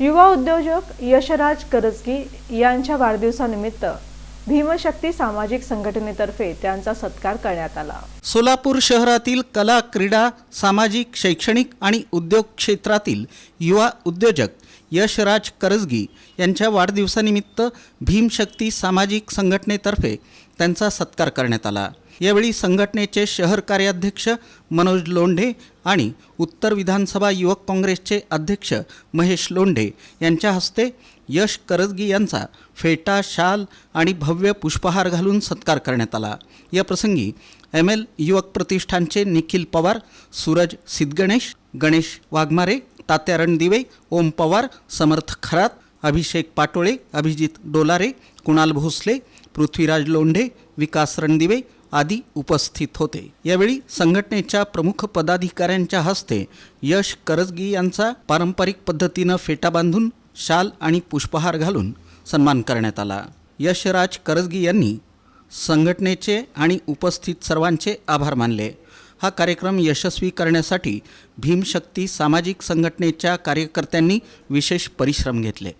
युवा उद्योजक यशराज करजगी यांच्या वाढदिवसानिमित्त भीमशक्ती सामाजिक संघटनेतर्फे त्यांचा सत्कार करण्यात आला. सोलापूर शहरातील कला क्रीडा सामाजिक शैक्षणिक आणि उद्योग क्षेत्रातील युवा उद्योजक यशराज करजगी यांच्या वाढदिवसानिमित्त भीमशक्ती सामाजिक संघटनेतर्फे त्यांचा सत्कार करण्यात आला. यावेळी संघटनेचे शहर कार्याध्यक्ष मनोज लोंढे आणि उत्तर विधानसभा युवक काँग्रेसचे अध्यक्ष महेश लोंढे यांच्या हस्ते यश करजगी यांचा फेटा शाल आणि भव्य पुष्पहार घालून सत्कार करण्यात आला. या प्रसंगी एम एल युवक प्रतिष्ठानचे निखिल पवार सूरज सिद्धगणेश गणेश वाघमारे तात्या रणदिवे ओम पवार समर्थ खरात अभिषेक पाटोळे अभिजित डोलारे कुणाल भोसले पृथ्वीराज लोंढे विकास रणदिवे आदी उपस्थित होते. यावेळी संघटनेच्या प्रमुख पदाधिकाऱ्यांच्या हस्ते यश करजगी यांचा पारंपरिक पद्धतीनं फेटा बांधून शाल आणि पुष्पहार घालून सन्मान करण्यात आला. यशराज करजगी यांनी संघटनेचे आणि उपस्थित सर्वांचे आभार मानले. हा कार्यक्रम यशस्वी करण्यासाठी भीमशक्ती सामाजिक संघटनेच्या कार्यकर्त्यांनी विशेष परिश्रम घेतले.